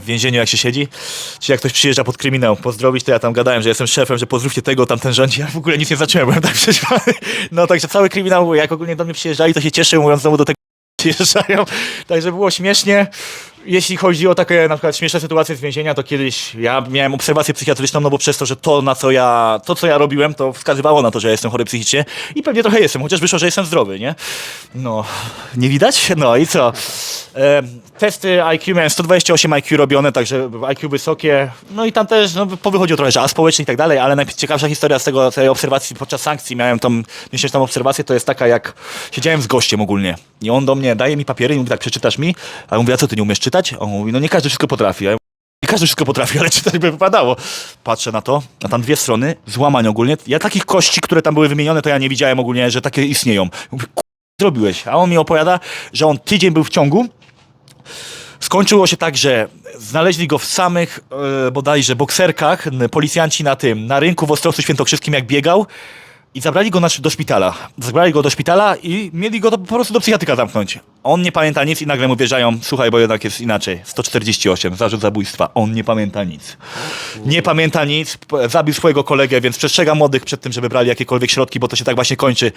w więzieniu jak się siedzi, czy jak ktoś przyjeżdża pod kryminał pozdrowić, to ja tam gadałem, że jestem szefem, że pozdrówcie tego, tamten rządzi, ja w ogóle nic nie zacząłem, tak prześmiany. No także cały kryminał, jak ogólnie do mnie przyjeżdżali, to się cieszę, mówiąc znowu do tego przyjeżdżają, także było śmiesznie. Jeśli chodzi o takie na przykład śmieszne sytuacje z więzienia, to kiedyś ja miałem obserwację psychiatryczną, no bo przez to, że to, na co ja, to, co ja robiłem, to wskazywało na to, że ja jestem chory psychicznie i pewnie trochę jestem, chociaż wyszło, że jestem zdrowy, nie? No, nie widać? No i co? E, testy IQ miałem 128 IQ robione, także IQ wysokie, no i tam też no, powychodziło trochę, że społeczny i tak dalej, ale najciekawsza historia z tego, tej obserwacji podczas sankcji, miałem tą miesięczną obserwację, to jest taka jak siedziałem z gościem ogólnie i on do mnie daje mi papiery i mówi tak, przeczytasz mi? A ja mówię, a co ty nie umiesz czytać? A on mówi, no nie każdy wszystko potrafi. A ja mówię, nie każdy wszystko potrafi, ale czytać by wypadało. Patrzę na to, a tam dwie strony, złamań ogólnie. Ja takich kości, które tam były wymienione, to ja nie widziałem ogólnie, że takie istnieją. Mówię, "Ku- zrobiłeś? A on mi opowiada, że on tydzień był w ciągu, Skończyło się tak, że znaleźli go w samych e, bodajże bokserkach, policjanci na tym, na rynku w Ostrowcu Świętokrzyskim jak biegał i zabrali go na, do szpitala. Zabrali go do szpitala i mieli go do, po prostu do psychiatryka zamknąć. On nie pamięta nic i nagle mu wierzają, słuchaj, bo jednak jest inaczej. 148, zarzut zabójstwa. On nie pamięta nic. Nie pamięta nic, zabił swojego kolegę, więc przestrzegam młodych przed tym, żeby brali jakiekolwiek środki, bo to się tak właśnie kończy.